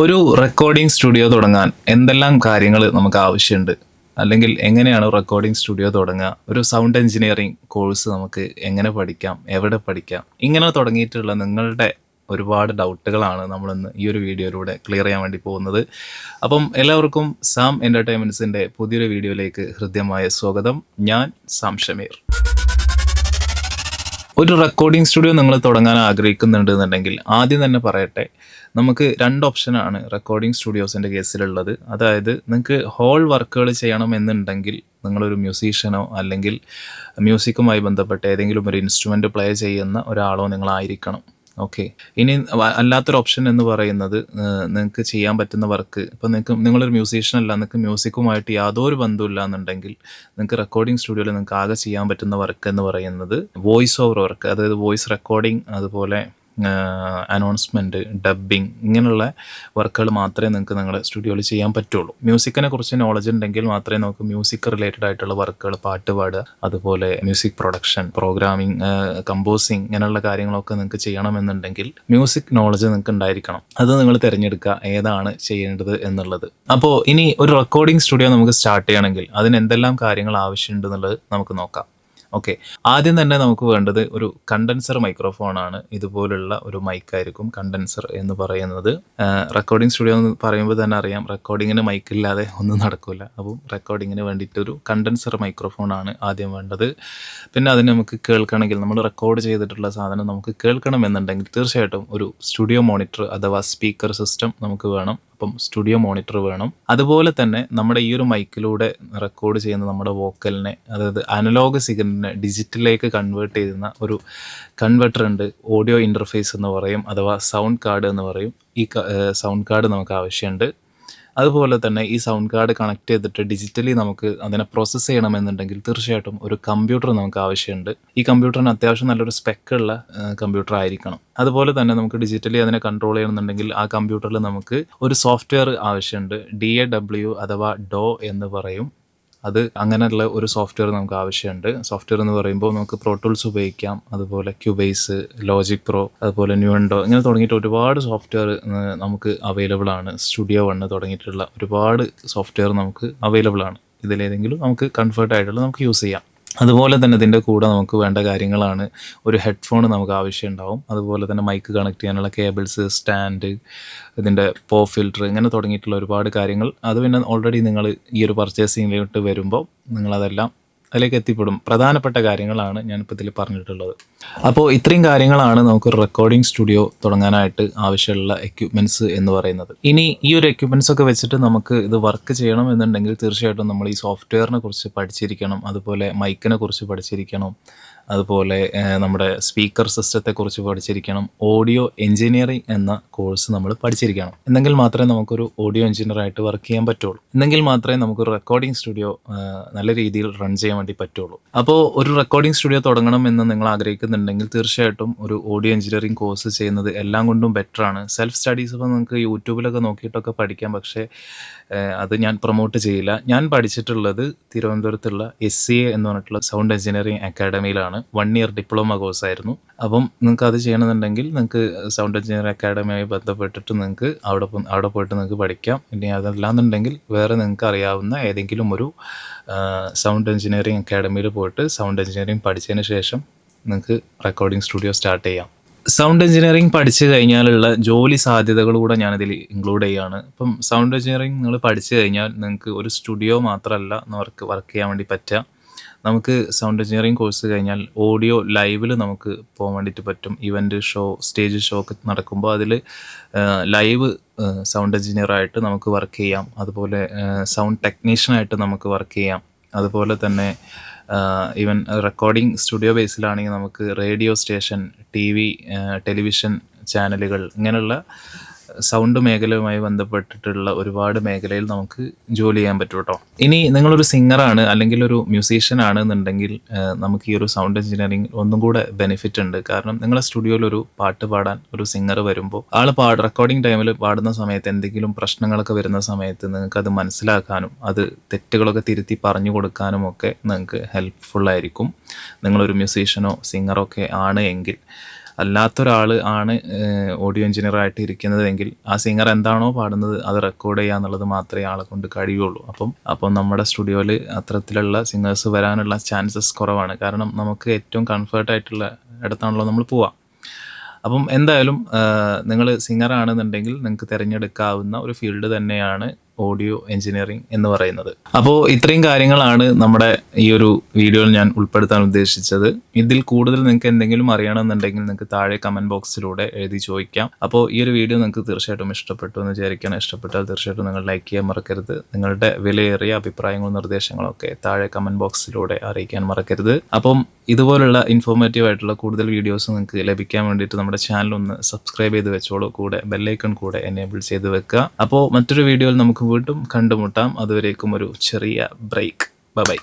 ഒരു recording studio തുടങ്ങാൻ എന്തെല്ലാം കാര്യങ്ങൾ നമുക്ക് ആവശ്യമുണ്ട്? അല്ലെങ്കിൽ എങ്ങനെയാണ് റെക്കോർഡിംഗ് സ്റ്റുഡിയോ തുടങ്ങുക? ഒരു സൗണ്ട് എഞ്ചിനീയറിംഗ് കോഴ്സ് നമുക്ക് എങ്ങനെ പഠിക്കാം? എവിടെ പഠിക്കാം? ഇങ്ങനെ തുടങ്ങിയിട്ടുള്ള നിങ്ങളുടെ ഒരുപാട് ഡൗട്ടുകളാണ് നമ്മളിന്ന് ഈ ഒരു വീഡിയോയിലൂടെ ക്ലിയർ ചെയ്യാൻ വേണ്ടി പോകുന്നത്. അപ്പം എല്ലാവർക്കും സാം എന്റർടൈൻമെന്റ്സിന്റെ പുതിയൊരു വീഡിയോയിലേക്ക് ഹൃദ്യമായ സ്വാഗതം. ഞാൻ സാം ഷമീർ. ഒരു റെക്കോർഡിംഗ് സ്റ്റുഡിയോ നിങ്ങൾ തുടങ്ങാൻ ആഗ്രഹിക്കുന്നുണ്ടെന്നുണ്ടെങ്കിൽ ആദ്യം തന്നെ പറയട്ടെ നമുക്ക് രണ്ട് ഓപ്ഷനാണ് റെക്കോർഡിംഗ് സ്റ്റുഡിയോസിന്റെ കേസിലുള്ളത്. അതായത് നിങ്ങൾക്ക് ഹോൾ വർക്കുകൾ ചെയ്യണം ചെയ്യണമെന്നുണ്ടെങ്കിൽ നിങ്ങളൊരു മ്യൂസീഷ്യനോ അല്ലെങ്കിൽ മ്യൂസിക്കുമായി ബന്ധപ്പെട്ട് ഏതെങ്കിലും ഒരു ഇൻസ്ട്രുമെന്റ് പ്ലേ ചെയ്യുന്ന ഒരാളോ നിങ്ങളായിരിക്കണം. ഓക്കെ ഇനി അല്ലാത്തൊരു ഓപ്ഷൻ എന്ന് പറയുന്നത് നിങ്ങൾക്ക് ചെയ്യാൻ പറ്റുന്ന വർക്ക് ഇപ്പം നിങ്ങൾക്ക് നിങ്ങളൊരു മ്യൂസീഷ്യൻ അല്ല നിങ്ങൾക്ക് മ്യൂസിക്കുമായിട്ട് യാതൊരു ബന്ധമില്ല എന്നുണ്ടെങ്കിൽ നിങ്ങൾക്ക് റെക്കോർഡിംഗ് സ്റ്റുഡിയോയിൽ നിങ്ങൾക്ക് ആകെ ചെയ്യാൻ പറ്റുന്ന വർക്ക് എന്ന് പറയുന്നത് വോയിസ് ഓവർ വർക്ക് അതായത് വോയിസ് റെക്കോർഡിംഗ് അതുപോലെ അനൗൺസ്മെന്റ് ഡബ്ബിങ് ഇങ്ങനെയുള്ള വർക്കുകൾ മാത്രമേ നിങ്ങൾക്ക് നിങ്ങളുടെ സ്റ്റുഡിയോയിൽ ചെയ്യാൻ പറ്റുള്ളൂ. മ്യൂസിക്കിനെ കുറിച്ച് നോളജ് ഉണ്ടെങ്കിൽ മാത്രമേ നമുക്ക് മ്യൂസിക് റിലേറ്റഡ് ആയിട്ടുള്ള വർക്കുകൾ പാട്ട് പാടുക. അതുപോലെ മ്യൂസിക് പ്രൊഡക്ഷൻ പ്രോഗ്രാമിംഗ് കമ്പോസിങ് ഇങ്ങനെയുള്ള കാര്യങ്ങളൊക്കെ നിങ്ങൾക്ക് ചെയ്യണമെന്നുണ്ടെങ്കിൽ മ്യൂസിക് നോളജ് നിങ്ങൾക്ക് ഉണ്ടായിരിക്കണം. അത് നിങ്ങൾ തിരഞ്ഞെടുക്കുക ഏതാണ് ചെയ്യേണ്ടത് എന്നുള്ളത്. അപ്പോൾ ഇനി ഒരു റെക്കോർഡിംഗ് സ്റ്റുഡിയോ നമുക്ക് സ്റ്റാർട്ട് ചെയ്യണമെങ്കിൽ അതിന് എന്തെല്ലാം കാര്യങ്ങൾ ആവശ്യമുണ്ടെന്നുള്ളത് നമുക്ക് നോക്കാം. ഓക്കെ ആദ്യം തന്നെ നമുക്ക് വേണ്ടത് ഒരു കണ്ടൻസർ മൈക്രോഫോൺ ആണ്. ഇതുപോലുള്ള ഒരു മൈക്കായിരിക്കും കണ്ടൻസർ എന്ന് പറയുന്നത്. റെക്കോർഡിംഗ് സ്റ്റുഡിയോ എന്ന് പറയുമ്പോൾ തന്നെ അറിയാം റെക്കോർഡിങ്ങിന് മൈക്കില്ലാതെ ഒന്നും നടക്കില്ല അപ്പം റെക്കോർഡിങ്ങിന് വേണ്ടിയിട്ടൊരു കണ്ടൻസർ മൈക്രോഫോൺ ആണ് ആദ്യം വേണ്ടത്. പിന്നെ അതിന് നമുക്ക് കേൾക്കണമെങ്കിൽ നമ്മൾ റെക്കോർഡ് ചെയ്തിട്ടുള്ള സാധനം നമുക്ക് കേൾക്കണമെന്നുണ്ടെങ്കിൽ തീർച്ചയായിട്ടും ഒരു സ്റ്റുഡിയോ മോണിറ്റർ അഥവാ സ്പീക്കർ സിസ്റ്റം നമുക്ക് വേണം. അപ്പം സ്റ്റുഡിയോ മോണിറ്റർ വേണം. അതുപോലെ തന്നെ നമ്മുടെ ഈ ഒരു മൈക്കിലൂടെ റെക്കോർഡ് ചെയ്യുന്ന നമ്മുടെ വോക്കലിനെ അതായത് അനലോഗ് സിഗ്നലിനെ ഡിജിറ്റലിലേക്ക് കൺവേർട്ട് ചെയ്യുന്ന ഒരു കൺവെർട്ടർ ഉണ്ട്. ഓഡിയോ ഇന്റർഫേസ് എന്ന് പറയും അഥവാ സൗണ്ട് കാർഡ് എന്ന് പറയും. ഈ സൗണ്ട് കാർഡ് നമുക്ക് ആവശ്യമുണ്ട്. അതുപോലെ തന്നെ ഈ സൗണ്ട് കാർഡ് കണക്ട് ചെയ്തിട്ട് ഡിജിറ്റലി നമുക്ക് അതിനെ പ്രോസസ്സ് ചെയ്യണമെന്നുണ്ടെങ്കിൽ തീർച്ചയായിട്ടും ഒരു കമ്പ്യൂട്ടർ നമുക്ക് ആവശ്യമുണ്ട്. ഈ കമ്പ്യൂട്ടറിന് അത്യാവശ്യം നല്ലൊരു സ്പെക്കുള്ള കമ്പ്യൂട്ടർ ആയിരിക്കണം. അതുപോലെ തന്നെ നമുക്ക് ഡിജിറ്റലി അതിനെ കൺട്രോൾ ചെയ്യണമെന്നുണ്ടെങ്കിൽ ആ കമ്പ്യൂട്ടറിൽ നമുക്ക് ഒരു സോഫ്റ്റ്വെയർ ആവശ്യമുണ്ട്. ഡി എ ഡബ്ല്യു അഥവാ ഡോ എന്ന് പറയും. അത് അങ്ങനെയുള്ള ഒരു സോഫ്റ്റ്വെയർ നമുക്ക് ആവശ്യമുണ്ട്. സോഫ്റ്റ്വെയർ എന്ന് പറയുമ്പോൾ നമുക്ക് പ്രോ ടൂൾസ് ഉപയോഗിക്കാം. അതുപോലെ ക്യൂബേസ് ലോജിക് പ്രോ അതുപോലെ ന്യൂണ്ടോ ഇങ്ങനെ തുടങ്ങിയിട്ട് ഒരുപാട് സോഫ്റ്റ്വെയർ നമുക്ക് അവൈലബിൾ ആണ്. സ്റ്റുഡിയോ വണ്ണ് തുടങ്ങിയിട്ടുള്ള ഒരുപാട് സോഫ്റ്റ്വെയർ നമുക്ക് അവൈലബിൾ ആണ്. ഇതിലേതെങ്കിലും നമുക്ക് കംഫർട്ട് ആയിട്ടുള്ള നമുക്ക് യൂസ് ചെയ്യാം. അതുപോലെ തന്നെ ഇതിന്റെ കൂടെ നമുക്ക് വേണ്ട കാര്യങ്ങളാണ്. ഒരു ഹെഡ്ഫോൺ നമുക്ക് ആവശ്യമുണ്ടാവും. അതുപോലെ തന്നെ മൈക്ക് കണക്ട് ചെയ്യാനുള്ള കേബിൾസ് സ്റ്റാൻഡ് ഇതിന്റെ പോ ഫിൽറ്റർ ഇങ്ങനെ തുടങ്ങിയിട്ടുള്ള ഒരുപാട് കാര്യങ്ങൾ. അത് പിന്നെ ഓൾറെഡി നിങ്ങൾ ഈ ഒരു പർച്ചേസിങ്ങിലോട്ട് വരുമ്പോൾ നിങ്ങളതെല്ലാം അതിലേക്ക് എത്തിപ്പെടും. പ്രധാനപ്പെട്ട കാര്യങ്ങളാണ് ഞാനിപ്പോൾ ഇതിൽ പറഞ്ഞിട്ടുള്ളത്. അപ്പോൾ ഇത്രയും കാര്യങ്ങളാണ് നമുക്ക് റെക്കോർഡിംഗ് സ്റ്റുഡിയോ തുടങ്ങാനായിട്ട് ആവശ്യമുള്ള എക്യുപ്മെന്റ്സ് എന്ന് പറയുന്നത്. ഇനി ഈ ഒരു എക്യുപ്മെന്റ്സ് ഒക്കെ വെച്ചിട്ട് നമുക്ക് ഇത് വർക്ക് ചെയ്യണം എന്നുണ്ടെങ്കിൽ തീർച്ചയായിട്ടും നമ്മൾ ഈ സോഫ്റ്റ്വെയറിനെ കുറിച്ച് പഠിച്ചിരിക്കണം. അതുപോലെ മൈക്കിനെ കുറിച്ച് പഠിച്ചിരിക്കണം. അതുപോലെ നമ്മുടെ സ്പീക്കർ സിസ്റ്റത്തെ കുറിച്ച് പഠിച്ചിരിക്കണം. ഓഡിയോ എഞ്ചിനീയറിംഗ് എന്ന കോഴ്സ് നമ്മൾ പഠിച്ചിരിക്കണം. എന്നെങ്കിൽ മാത്രമേ നമുക്കൊരു ഓഡിയോ എഞ്ചിനീയർ ആയിട്ട് വർക്ക് ചെയ്യാൻ പറ്റുള്ളൂ. എന്നെങ്കിൽ മാത്രമേ നമുക്കൊരു റെക്കോർഡിംഗ് സ്റ്റുഡിയോ നല്ല രീതിയിൽ റൺ ചെയ്യാൻ വേണ്ടി പറ്റുള്ളൂ. അപ്പോൾ ഒരു റെക്കോർഡിംഗ് സ്റ്റുഡിയോ തുടങ്ങണം എന്ന് നിങ്ങൾ ആഗ്രഹിക്കുന്നുണ്ടെങ്കിൽ തീർച്ചയായിട്ടും ഒരു ഓഡിയോ എഞ്ചിനീയറിംഗ് കോഴ്സ് ചെയ്യുന്നത് എല്ലാം കൊണ്ടും ബെറ്റർ ആണ്. സെൽഫ് സ്റ്റഡീസ് ഇപ്പോൾ നിങ്ങൾക്ക് യൂട്യൂബിലൊക്കെ നോക്കിയിട്ടൊക്കെ പഠിക്കാം. പക്ഷേ അത് ഞാൻ പ്രൊമോട്ട് ചെയ്യില്ല. ഞാൻ പഠിച്ചിട്ടുള്ളത് തിരുവനന്തപുരത്തുള്ള എസ് സി എ എന്ന് പറഞ്ഞിട്ടുള്ള സൗണ്ട് എഞ്ചിനീയറിംഗ് അക്കാഡമിയിലാണ് വൺ ഇയർ ഡിപ്ലോമ കോഴ്സ് ആയിരുന്നു അപ്പം നിങ്ങൾക്ക് അത് ചെയ്യണമെന്നുണ്ടെങ്കിൽ നിങ്ങൾക്ക് സൗണ്ട് എഞ്ചിനീയർ അക്കാഡമിയുമായി ബന്ധപ്പെട്ടിട്ട് നിങ്ങൾക്ക് അവിടെ അവിടെ പോയിട്ട് നിങ്ങൾക്ക് പഠിക്കാം. ഇനി അതല്ലാന്നുണ്ടെങ്കിൽ വേറെ നിങ്ങൾക്ക് അറിയാവുന്ന ഏതെങ്കിലും ഒരു സൗണ്ട് എഞ്ചിനീയറിംഗ് അക്കാഡമിയിൽ പോയിട്ട് സൗണ്ട് എഞ്ചിനീയറിംഗ് പഠിച്ചതിന് ശേഷം നിങ്ങൾക്ക് റെക്കോർഡിംഗ് സ്റ്റുഡിയോ സ്റ്റാർട്ട് ചെയ്യാം. സൗണ്ട് എഞ്ചിനീയറിംഗ് പഠിച്ചു കഴിഞ്ഞാലുള്ള ജോലി സാധ്യതകൾ കൂടെ ഞാനിതിൽ ഇൻക്ലൂഡ് ചെയ്യുകയാണ്. ഇപ്പം സൗണ്ട് എഞ്ചിനീയറിംഗ് നിങ്ങൾ പഠിച്ചു കഴിഞ്ഞാൽ നിങ്ങൾക്ക് ഒരു സ്റ്റുഡിയോ മാത്രമല്ല വർക്ക് വർക്ക് ചെയ്യാൻ വേണ്ടി പറ്റുക. നമുക്ക് സൗണ്ട് എഞ്ചിനീയറിംഗ് കോഴ്സ് കഴിഞ്ഞാൽ ഓഡിയോ ലൈവിൽ നമുക്ക് പോകാൻ വേണ്ടിയിട്ട് പറ്റും. ഇവന്റ് ഷോ സ്റ്റേജ് ഷോ ഒക്കെ നടക്കുമ്പോൾ അതിൽ ലൈവ് സൗണ്ട് എഞ്ചിനീയറായിട്ട് നമുക്ക് വർക്ക് ചെയ്യാം. അതുപോലെ സൗണ്ട് ടെക്നീഷ്യനായിട്ട് നമുക്ക് വർക്ക് ചെയ്യാം. അതുപോലെ തന്നെ ഈവൻ റെക്കോർഡിംഗ് സ്റ്റുഡിയോ ബേസിലാണെങ്കിൽ നമുക്ക് radio station T V television ചാനലുകൾ ഇങ്ങനെയുള്ള സൗണ്ട് മേഖലയുമായി ബന്ധപ്പെട്ടിട്ടുള്ള ഒരുപാട് മേഖലയിൽ നമുക്ക് ജോലി ചെയ്യാൻ പറ്റും കേട്ടോ. ഇനി നിങ്ങളൊരു സിംഗറാണ് അല്ലെങ്കിൽ ഒരു മ്യൂസീഷ്യൻ ആണ് എന്നുണ്ടെങ്കിൽ നമുക്ക് ഈ ഒരു സൗണ്ട് എഞ്ചിനീയറിംഗ് ഒന്നും കൂടെ ബെനിഫിറ്റ് ഉണ്ട്. കാരണം നിങ്ങളെ സ്റ്റുഡിയോയിൽ ഒരു പാട്ട് പാടാൻ ഒരു സിംഗർ വരുമ്പോൾ ആൾ പാട് റെക്കോർഡിംഗ് ടൈമിൽ പാടുന്ന സമയത്ത് എന്തെങ്കിലും പ്രശ്നങ്ങളൊക്കെ വരുന്ന സമയത്ത് നിങ്ങൾക്ക് അത് മനസ്സിലാക്കാനും അത് തെറ്റുകളൊക്കെ തിരുത്തി പറഞ്ഞു കൊടുക്കാനും ഒക്കെ നിങ്ങൾക്ക് ഹെൽപ്ഫുൾ ആയിരിക്കും. നിങ്ങളൊരു മ്യൂസീഷ്യനോ സിംഗറോ ഒക്കെ ആണ് എങ്കിൽ അല്ലാത്തൊരാൾ ആണ് ഓഡിയോ എഞ്ചിനീയർ ആയിട്ട് ഇരിക്കുന്നതെങ്കിൽ ആ സിംഗർ എന്താണോ പാടുന്നത് അത് റെക്കോർഡ് ചെയ്യുക എന്നുള്ളത് മാത്രമേ ആളെ കൊണ്ട് കഴിയുള്ളൂ. അപ്പം അപ്പം നമ്മുടെ സ്റ്റുഡിയോയിൽ അത്തരത്തിലുള്ള സിംഗേഴ്സ് വരാനുള്ള ചാൻസസ് കുറവാണ്. കാരണം നമുക്ക് ഏറ്റവും കംഫർട്ട് ആയിട്ടുള്ള ഇടത്താണല്ലോ നമ്മൾ പോവാം അപ്പം എന്തായാലും നിങ്ങൾ സിംഗർ ആണെന്നുണ്ടെങ്കിൽ നിങ്ങൾക്ക് തിരഞ്ഞെടുക്കാവുന്ന ഒരു ഫീൽഡ് തന്നെയാണ് ഓഡിയോ എഞ്ചിനീയറിംഗ് എന്ന് പറയുന്നത്. അപ്പോൾ ഇത്രയും കാര്യങ്ങളാണ് നമ്മുടെ ഈ ഒരു വീഡിയോയിൽ ഞാൻ ഉൾപ്പെടുത്താൻ ഉദ്ദേശിച്ചത്. ഇതിൽ കൂടുതൽ നിങ്ങൾക്ക് എന്തെങ്കിലും അറിയണമെന്നുണ്ടെങ്കിൽ നിങ്ങൾക്ക് താഴെ കമന്റ് ബോക്സിലൂടെ എഴുതി ചോദിക്കാം. അപ്പോൾ ഈ ഒരു വീഡിയോ നിങ്ങൾക്ക് തീർച്ചയായിട്ടും ഇഷ്ടപ്പെട്ടു എന്ന് വിചാരിക്കാൻ ഇഷ്ടപ്പെട്ടാൽ തീർച്ചയായിട്ടും നിങ്ങൾ ലൈക്ക് ചെയ്യാൻ മറക്കരുത്. നിങ്ങളുടെ വിലയേറിയ അഭിപ്രായങ്ങളും നിർദ്ദേശങ്ങളും ഒക്കെ താഴെ കമന്റ് ബോക്സിലൂടെ അറിയിക്കാൻ മറക്കരുത്. അപ്പം ഇതുപോലുള്ള ഇൻഫോർമേറ്റീവ് ആയിട്ടുള്ള കൂടുതൽ വീഡിയോസ് നിങ്ങൾക്ക് ലഭിക്കാൻ വേണ്ടിയിട്ട് നമ്മുടെ ചാനൽ ഒന്ന് സബ്സ്ക്രൈബ് ചെയ്ത് വെച്ചോളൂ. കൂടെ ബെല്ലൈക്കൺ കൂടെ എനേബിൾ ചെയ്ത് വെക്കുക. അപ്പോൾ മറ്റൊരു വീഡിയോയിൽ നമുക്ക് വീണ്ടും കണ്ടുമുട്ടാം. അതുവരേക്കും ഒരു ചെറിയ ബ്രേക്ക് ബൈ